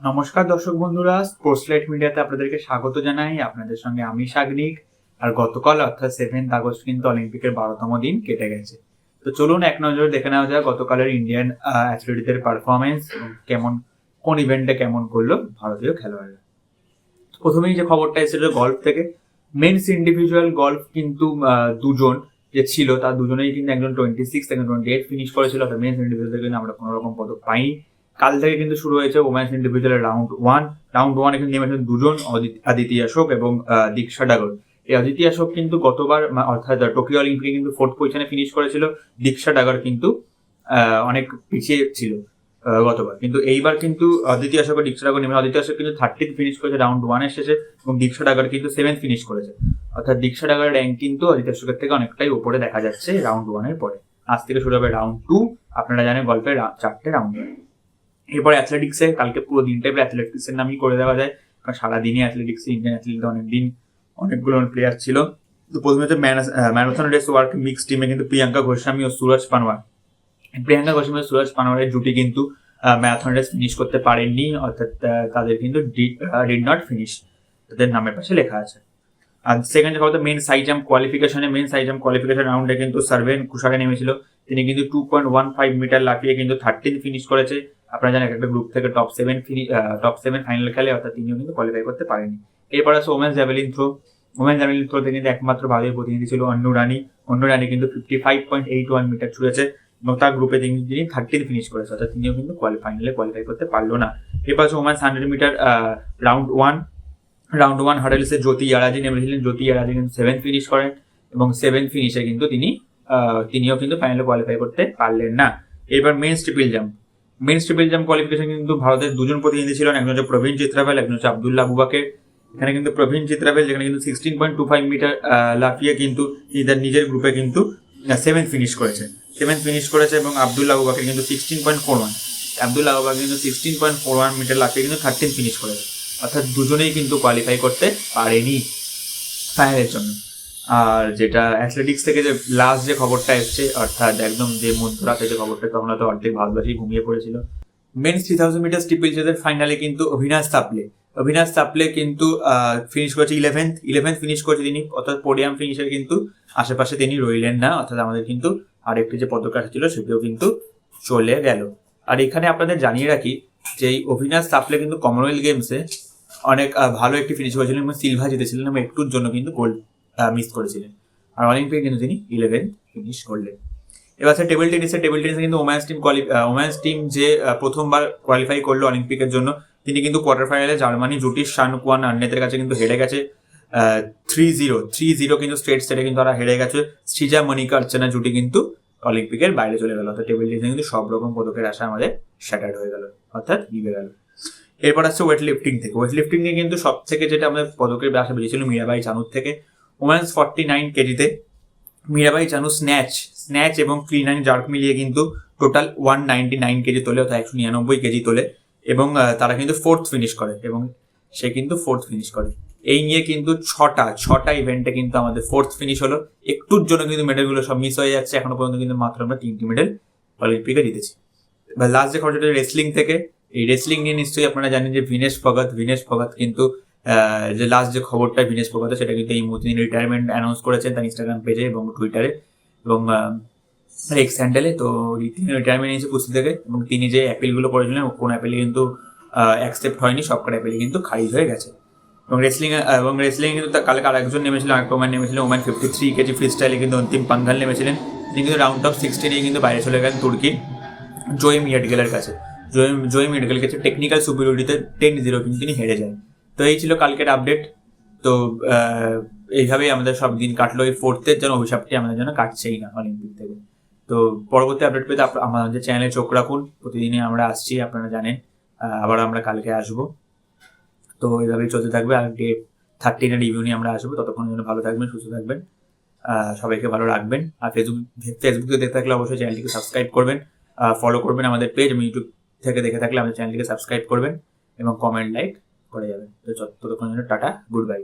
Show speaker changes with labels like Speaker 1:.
Speaker 1: নমস্কার দর্শক বন্ধুরা স্পোর্টসলাইট মিডিয়াতে আপনাদেরকে স্বাগত জানাই। আপনাদের সঙ্গে আমি সাগনিক। আর গতকাল, অর্থাৎ সেভেন্থ আগস্ট, কিন্তু অলিম্পিকের বারোতম দিন কেটে গেছে। তো চলুন, এক নজরে দেখে নেওয়া যায় গতকালের ইন্ডিয়ান অ্যাথলেটদের পারফরমেন্স কেমন, কোন ইভেন্টে কেমন করল ভারতীয় খেলোয়াড়রা। প্রথমেই যে খবরটা এসেছিল গল্ফ থেকে। মেন্স ইন্ডিভিজুয়াল গল্ফ কিন্তু দুজন যে ছিল, তার দুজনেই কিন্তু একজন টোয়েন্টি সিক্স একজন টোয়েন্টি এইট ফিনিশ করেছিল। অর্থাৎ মেন্স ইন্ডিভিজুয়াল কিন্তু আমরা কোনো রকম পদক পাইনি। কাল থেকে কিন্তু শুরু হয়েছে ওমেন্স ইন্ডিভিজুয়ালের রাউন্ড ওয়ান রাউন্ড ওয়ান কিন্তু নেমেছেন দুজন আদিতি অশোক এবং দীক্ষা ডাগর এই অদিতি অশোক কিন্তু গতবার অর্থাৎ টোকিও অলিম্পিকে কিন্তু ফোর্থ পজিশনে ফিনিশ করেছিল। দীক্ষা ডাগর কিন্তু অনেক পিছিয়ে ছিল গতবার। কিন্তু এইবার কিন্তু অশোক ও দীক্ষা ডাগর নেমে অদিতি অশোক কিন্তু থার্টিথ ফিনিশ করেছে রাউন্ড ওয়ানের শেষে এবং দীক্ষা ডাগর কিন্তু সেভেন্থ ফিনিশ করেছে। অর্থাৎ দীক্ষা ডাগরের র্যাঙ্ক কিন্তু অদিতি অশোকের থেকে অনেকটাই উপরে দেখা যাচ্ছে রাউন্ড ওয়ানের পরে। আজ থেকে শুরু হবে রাউন্ড টু আপনারা জানেন গল্পের চারটে রাউন্ড এরপর অ্যাথলেটিক্সে কালকে পুরো দিনটাই অ্যাথলেটিক্সের নামই করে দেওয়া যায়। কারণ সারাদিনই অ্যাথলেটিক্সে ইন্ডিয়ান অনেক দিন অনেকগুলো প্লেয়ার ছিল। তো প্রথমে হচ্ছে ম্যারাথন রেস ওয়ার্ক মিক্স টিমে কিন্তু প্রিয়াঙ্কা গোস্বামী ও সুরজ পানওয়ার প্রিয়াঙ্কা গোস্বামী ও সুরজ পানওয়ারের জুটি কিন্তু ম্যারাথন রেস ফিনিশ করতে পারেননি, অর্থাৎ তাদের কিন্তু ডিড নট ফিনিশ তাদের নামের পাশে লেখা আছে। আর সেকেন্ড কথা মেন সাই জাম্প কোয়ালিফিকেশনে মেন সাই জাম্প কোয়ালিফিকেশন রাউন্ডে কিন্তু সার্ভেন কুশারে নেমেছিল। তিনি কিন্তু two point one five metre লাফিয়ে কিন্তু থার্টিন ফিনিশ করেছে। আপনারা জানেন একটা গ্রুপ থেকে top seven top seven final খেলে অর্থাৎ তিনিও কিন্তু কোয়ালিফাই করতে পারেনি। এরপর আছে women's javelin throw women's javelin থ্রোতে কিন্তু একমাত্র ভারতীয় প্রতিনিধি ছিল অন্য রানী। অন্য রানী কিন্তু fifty five point eight one metre ছুঁড়েছে এবং তার গ্রুপে তিনি তিনি থার্টিন ফিনিশ করেছে, অর্থাৎ তিনিও কিন্তু ফাইনালে কোয়ালিফাই করতে পারল না। এরপর আছে women's hundred metre round one round one হার্ডেলসে Jyothi Yarraji নেমেছিলেন। জ্যোতি ইয়ারাজি কিন্তু সেভেন ফিনিশ করেন এবং সেভেন ফিনিশে কিন্তু তিনি তিনিও কিন্তু ফাইনালে কোয়ালিফাই করতে পারলেন না। এবার men triple jump men triple jump qualification কিন্তু ভারতের দুজন প্রতিনিধি ছিলেন, একজন হচ্ছে প্রবীণ চিত্রাবেল, একজন হচ্ছে আবদুল্লাহ বুবাকের এখানে কিন্তু প্রবীণ চিত্রাবেল, যেখানে কিন্তু sixteen point two five metre লাফিয়ে কিন্তু তিনি তার নিজের গ্রুপে কিন্তু সেভেন ফিনিশ করেছে। সেভেন ফিনিশ করেছে এবং আবদুল্লাহ বুবাকের কিন্তু sixteen point four one Abdulla Aboobacker কিন্তু sixteen point four one metre লাফিয়ে কিন্তু থার্টিন ফিনিশ করেছে। অর্থাৎ দুজনেই কিন্তু কোয়ালিফাই করতে পারেনি ফাইনালের জন্য। আর যেটা অ্যাথলেটিক্স থেকে যে লাস্ট যে খবরটা এসছে, অর্থাৎ একদম যে মধ্যরাতে যে খবরটা, তখন হয়তো অর্ধেক ভারতবাসী ঘুমিয়ে পড়েছিল। মেন্স থ্রি থাউজেন্ড মিটার স্টিপল চেজের ফাইনালে কিন্তু অভিনাশ তাপলে। অভিনাশ তাপলে কিন্তু ফিনিশ করেছে ইলেভেন্থ ইলেভেন্থ ফিনিশ করেছে তিনি, অর্থাৎ পোডিয়াম ফিনিশের কিন্তু আশেপাশে তিনি রইলেন না, অর্থাৎ আমাদের কিন্তু আরেকটি যে পদক ছিল সেটিও কিন্তু চলে গেল। আর এখানে আপনাদের জানিয়ে রাখি যে এই অভিনাশ তাপলে কিন্তু কমনওয়েলথ গেমসে অনেক ভালো একটি ফিনিশ করেছিলেন এবং সিলভা জিতেছিলেন এবং একটুর জন্য কিন্তু গোল্ড মিস করেছিলেন। আর অলিম্পিকে কিন্তু তিনি ইলেভেন ফিনিশ করলেন। এবার আছে টেবিল টেনিসে টেবিল টেনিসে কিন্তু ওম্যান্স টিম ওম্যান্স টিম যে প্রথমবার কোয়ালিফাই করল অলিম্পিকের জন্য, তিনি কিন্তু কোয়ার্টার ফাইনালে জার্মানি জুটির শানকুয়ান আন্নেতের কাছে কিন্তু হেরে গেছে। থ্রি জিরো থ্রি জিরো কিন্তু স্টেট স্টেটে কিন্তু তারা হেরে গেছে। শ্রীজা মনিকা অর্চনা জুটি কিন্তু অলিম্পিকের বাইরে চলে গেল। অর্থাৎ টেবিল টেনিসে কিন্তু সব রকম পদকের আশা আমাদের শ্যাটার্ড হয়ে গেল, অর্থাৎ নিভে গেল। এরপর আসছে ওয়েট লিফটিং থেকে। ওয়েট লিফটিং নিয়ে কিন্তু সব থেকে যেটা আমাদের পদকের আশা বেরিয়েছিল মীরাবাই চানুর থেকে। ওমেন্স ফর্টি নাইন কেজিতে। মীরাবাই চানু স্ন্যাচ স্ন্যাচ এবং ক্লিন অ্যান্ড জার্ক মিলিয়ে কিন্তু total one ninety nine KG তোলে, অর্থাৎ একশো নিরানব্বই কেজি তোলে এবং তারা কিন্তু ফোর্থ ফিনিশ করে এবং সে কিন্তু ফোর্থ ফিনিশ করে। এই নিয়ে কিন্তু ছটা ছটা ইভেন্টে কিন্তু আমাদের ফোর্থ ফিনিশ হলো। একটুর জন্য কিন্তু মেডেলগুলো সব মিস হয়ে যাচ্ছে। এখনও পর্যন্ত কিন্তু মাত্র আমরা তিনটি মেডেল অলিম্পিকে জিতেছি। এবার লাস্ট যে খবরটা রেসলিং থেকে, এই রেসলিং নিয়ে নিশ্চয়ই আপনারা জানেন যে ভিনেশ ভগত ভিনেশ ভগত কিন্তু যে লাস্ট যে খবরটা ভিনেশ ভগত সেটা কিন্তু এই মুহূর্তে রিটায়ারমেন্ট অ্যানাউন্স করেছেন তার ইনস্টাগ্রাম পেজে এবং টুইটারে এবং এক্স হ্যান্ডেলে তো তিনি রিটায়ারমেন্ট নিয়েছে কুস্তি থেকে এবং তিনি যে অ্যাপিলগুলো করেছিলেন, কোন অ্যাপিলে কিন্তু অ্যাকসেপ্ট হয়নি, সবকটা অ্যাপিলে কিন্তু খারিজ হয়ে গেছে। এবং রেসলিং এবং রেসলিং কিন্তু তা- কালকে আরেকজন নেমেছিলেন আরেকটা ওম্যান নেমেছিলেন woman fifty three KG free স্টাইলে কিন্তু অন্তিম পাঙ্গাল নেমেছিলেন। তিনি কিন্তু রাউন্ড অফ সিক্সটি নিয়ে কিন্তু বাইরে চলে গেলেন তুর্কি, জয়ম ইয়াডগেলের কাছে। জয়ম জয়ম ইয়াডগেল কাছে টেকনিক্যাল সুপিরিয়রিটিতে টেন জিরো কিন্তু তিনি হেরে যান। তো এই ছিল কালকের আপডেট তো এইভাবেই আমাদের সব দিন কাটলো। এই ফোর্থের যেন অভিশাপটি আমাদের জন্য কাটছেই না অলিম্পিক থেকে। তো পরবর্তী আপডেট পেতে আমাদের চ্যানেলে চোখ রাখুন। প্রতিদিনই আমরা আসছি, আপনারা জানেন। আবার আমরা কালকে আসব। তো এইভাবেই চলতে থাকবে। আর ডে থার্টিনের রিভিউ নিয়ে আমরা আসব। ততক্ষণের জন্য ভালো থাকবেন, সুস্থ থাকবেন। সবাইকে ভালো রাখবেন। আর ফেসবুক ফেসবুকে দেখতে থাকলে অবশ্যই চ্যানেলটিকে সাবস্ক্রাইব করবেন। ফলো করবেন আমাদের পেজ এবং ইউটিউব থেকে দেখে থাকলে আমাদের চ্যানেলটিকে সাবস্ক্রাইব করবেন। এবং কমেন্ট লাইক করে যাবে। তো ততক্ষণ জন্য টাটা গুড বাই